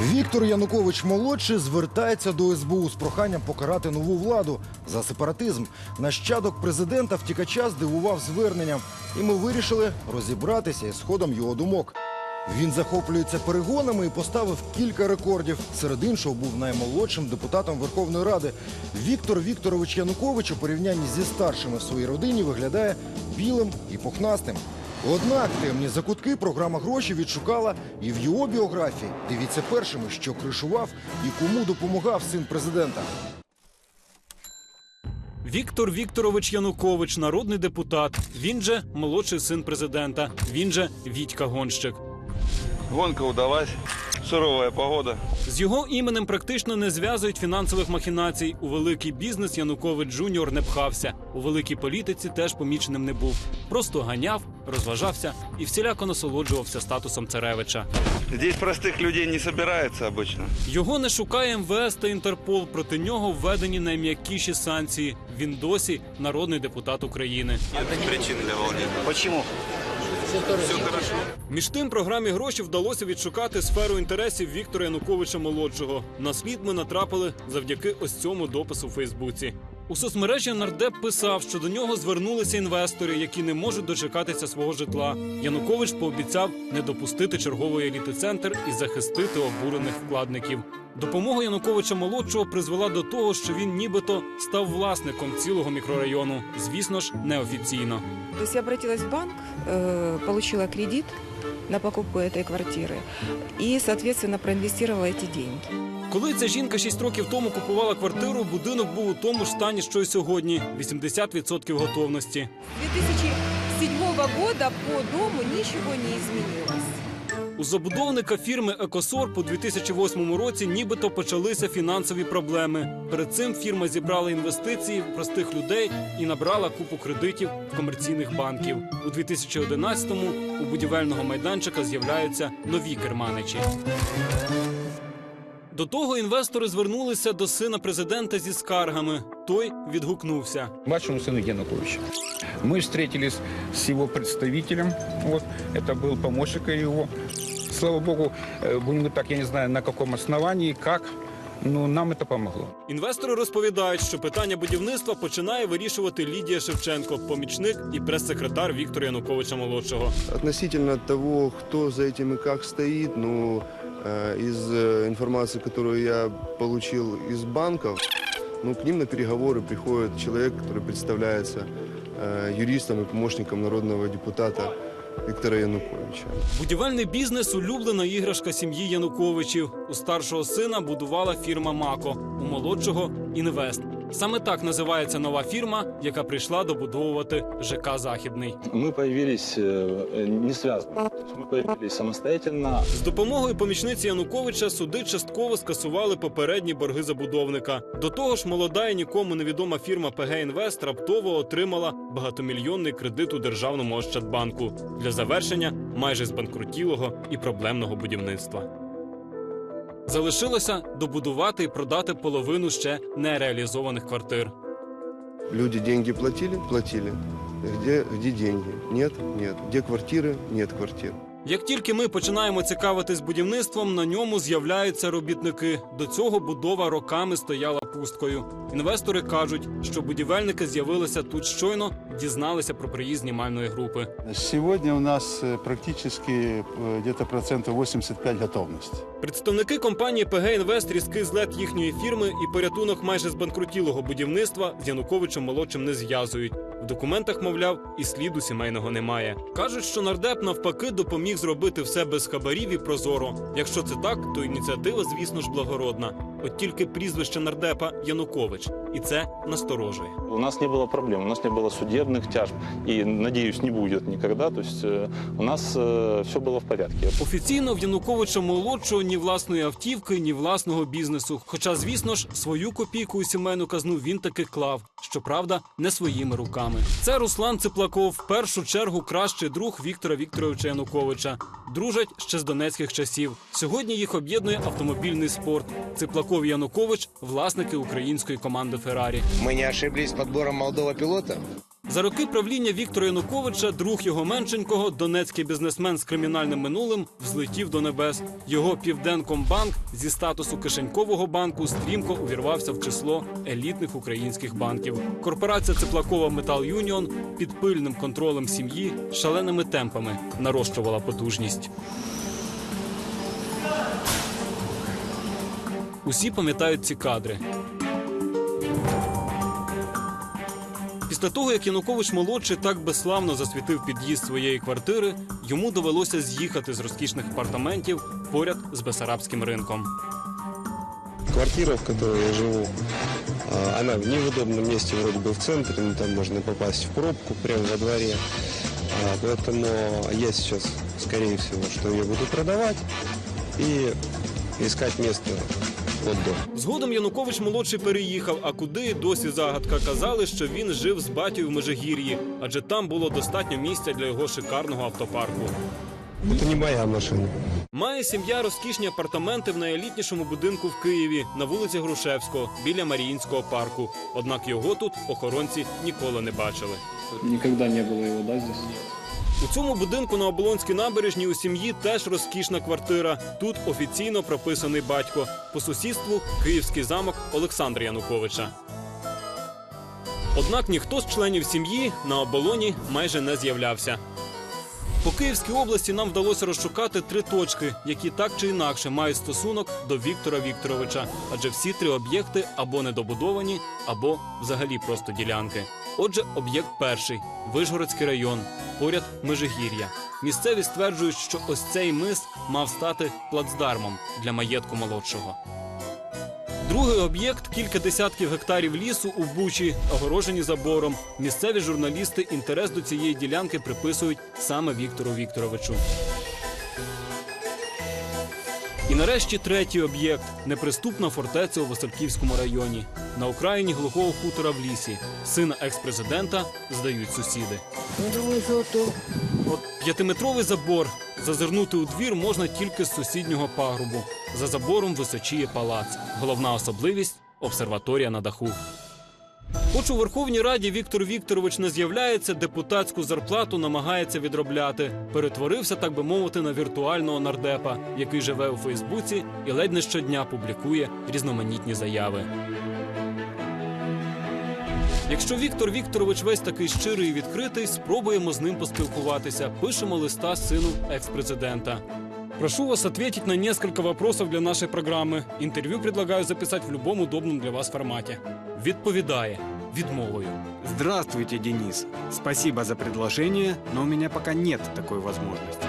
Віктор Янукович молодший звертається до СБУ з проханням покарати нову владу за сепаратизм. Нащадок президента втікача здивував зверненням, і ми вирішили розібратися із ходом його думок. Він захоплюється перегонами і поставив кілька рекордів. Серед іншого був наймолодшим депутатом Верховної Ради. Віктор Вікторович Янукович у порівнянні зі старшими в своїй родині виглядає білим і пухнастим. Однак темні закутки програма гроші відшукала і в його біографії. Дивіться першими, що кришував і кому допомагав син президента. Віктор Вікторович Янукович, народний депутат. Він же молодший син президента. Він же Вітька Гонщик. Гонка удалась. Суровая погода. З його іменем практично не зв'язують фінансових махінацій. У великий бізнес Янукович Джуніор не пхався. У великій політиці теж поміченим не був. Просто ганяв, розважався і всіляко насолоджувався статусом царевича. Здесь простых людей не собирается обычно. Його не шукає МВС та Інтерпол. Проти нього введені найм'якіші санкції. Він досі народний депутат України. Нет причин для волнения. Почему? Між тим програмі гроші вдалося відшукати сферу інтересів Віктора Януковича молодшого. На слід ми натрапили завдяки ось цьому допису у Фейсбуці. У соцмережі нардеп писав, що до нього звернулися інвестори, які не можуть дочекатися свого житла. Янукович пообіцяв не допустити чергової еліти центр і захистити обурених вкладників. Допомога Януковича молодшого призвела до того, що він нібито став власником цілого мікрорайону. Звісно ж, неофіційно. То есть я обратилась в банк, э, получила кредит на покупку этой квартиры и, соответственно, проинвестировала эти деньги. Коли ця жінка 6 років тому купувала квартиру, будинок був у тому ж стані, що й сьогодні 80% готовності. С 2007 года по дому ничего не изменилось. У забудовника фірми Екосор по 2008 році нібито почалися фінансові проблеми. Перед цим фірма зібрала інвестиції в простих людей і набрала купу кредитів в комерційних банків. У 2011-му у будівельного майданчика з'являються нові керманичі. До того інвестори звернулися до сина президента зі скаргами. Той відгукнувся. младшему сыну Януковича. Мы встретились с его представителем, вот, это был помощник его. Слава богу, э, будем так, я не знаю, на каком основании, как, но нам это помогло. Інвестори розповідають, що питання будівництва починає вирішувати Лідія Шевченко, помічник і прес-секретар Віктора Януковича молодшого. Относительно того, кто за этим и как стоит, ну, э, из э, информации, которую я получил из банков, ну, к ним на переговоры приходит человек, который представляется э, юристом и помощником народного депутата Виктора Януковича. Будівельний бізнес улюблена іграшка сім'ї Януковичів. У старшого сина будувала фірма Мако, у молодшого інвест. Саме так називається нова фірма, яка прийшла добудовувати ЖК Західний. Мы появились э, не связано. То есть Мы появились самостоятельно. З допомогою помічниці Януковича суди частково скасували попередні борги забудовника. До того ж, молода і нікому невідома фірма ПГ Інвест раптово отримала багатомільйонний кредит у державному Ощадбанку для завершення майже збанкрутілого і проблемного будівництва. Залишилося добудувати і продати половину ще нереалізованих квартир. Люди деньги платили? Платили. Где, где деньги? Нет? Нет. Где квартиры? Нет квартир. Як тільки ми починаємо цікавитись будівництвом, на ньому з'являються робітники. До цього будова роками стояла пусткою. Інвестори кажуть, що будівельники з'явилися тут щойно, дізналися про приїзд знімальної групи. Сегодня у нас э, практически э, где-то процентов 85 готовности. Представники компанії ПГ Інвест різкий злет їхньої фірми і порятунок майже збанкрутілого будівництва з Януковичем молодшим не зв'язують. В документах, мовляв, і сліду сімейного немає. Кажуть, що нардеп навпаки допоміг зробити все без хабарів і прозоро. Якщо це так, то ініціатива, звісно ж, благородна. От тільки прізвище нардепа Янукович, і це насторожує. У нас не было проблем, у нас не было судебных тяжб. И, надеюсь, не будет никогда. То есть э, у нас все было в порядке. Офіційно в Януковича молодшого ні власної автівки, ні власного бізнесу. Хоча, звісно ж, свою копійку у сімейну казну він таки клав. Щоправда, не своїми руками. Це Руслан Циплаков, в першу чергу кращий друг Віктора Вікторовича Януковича. Дружать ще з донецьких часів. Сьогодні їх об'єднує автомобільний спорт. Циплаков і Янукович власники української команди Феррарі. Мы не ошиблись с подбором молодого пилота? За роки правління Віктора Януковича друг його меншенького, донецький бізнесмен з кримінальним минулим, взлетів до небес. Його Південкомбанк зі статусу кишенькового банку стрімко увірвався в число елітних українських банків. Корпорація Цеплакова Метал Юніон під пильним контролем сім'ї шаленими темпами нарощувала потужність. Усі пам'ятають ці кадри. Після того, як Янукович молодший так безславно засвітив під'їзд своєї квартири, йому довелося з'їхати з розкішних апартаментів поряд з Бесарабським ринком. Квартира, в которой я живу, а, она в неудобном месте, вроде бы в центре, но там можно попасть в пробку прямо во дворе. А, Поэтому я сейчас, скорее всего, что буду продавать и искать место отдыха. Згодом Янукович молодший переїхав, а куди досі загадка казали, що він жив з батькою в Межигір'ї, адже там було достатньо місця для його шикарного автопарку. Это не моя машина. Має сім'я розкішні апартаменти в найелітнішому будинку в Києві на вулиці Грушевського біля Маріїнського парку. Однак його тут охоронці ніколи не бачили. Никогда не было его, да, здесь? У цьому будинку на Оболонській набережній у сім'ї теж розкішна квартира. Тут офіційно прописаний батько. По сусідству київський замок Олександра Януковича. Однак ніхто з членів сім'ї на оболоні майже не з'являвся. По Київській області нам вдалося розшукати три точки, які так чи інакше мають стосунок до Віктора Вікторовича, адже всі три об'єкти або недобудовані, або взагалі просто ділянки. Отже, об'єкт перший Вишгородський район, поряд Межигір'я. Місцеві стверджують, що ось цей мис мав стати плацдармом для маєтку молодшого. Другий об'єкт кілька десятків гектарів лісу у Бучі, огорожені забором. Місцеві журналісти інтерес до цієї ділянки приписують саме Віктору Вікторовичу. І нарешті третій об'єкт неприступна фортеця у Васильківському районі. На окраїні глухого хутора в лісі. Сина екс-президента здають сусіди. От п'ятиметровий забор. Зазирнути у двір можна тільки з сусіднього пагрубу. За забором височіє палац. Головна особливість обсерваторія на даху. Хоч у Верховній Раді Віктор Вікторович не з'являється, депутатську зарплату намагається відробляти. Перетворився, так би мовити, на віртуального нардепа, який живе у Фейсбуці і ледь не щодня публікує різноманітні заяви. Якщо Віктор Вікторович весь такий щирий і відкритий, спробуємо з ним поспілкуватися. Пишемо листа сину екс-президента. Прошу вас ответить на несколько вопросов для нашей программы. Интервью предлагаю записать в любом удобном для вас формате. Відповідає відмовою. Здравствуйте, Денис. Спасибо за предложение, но у меня пока нет такой возможности.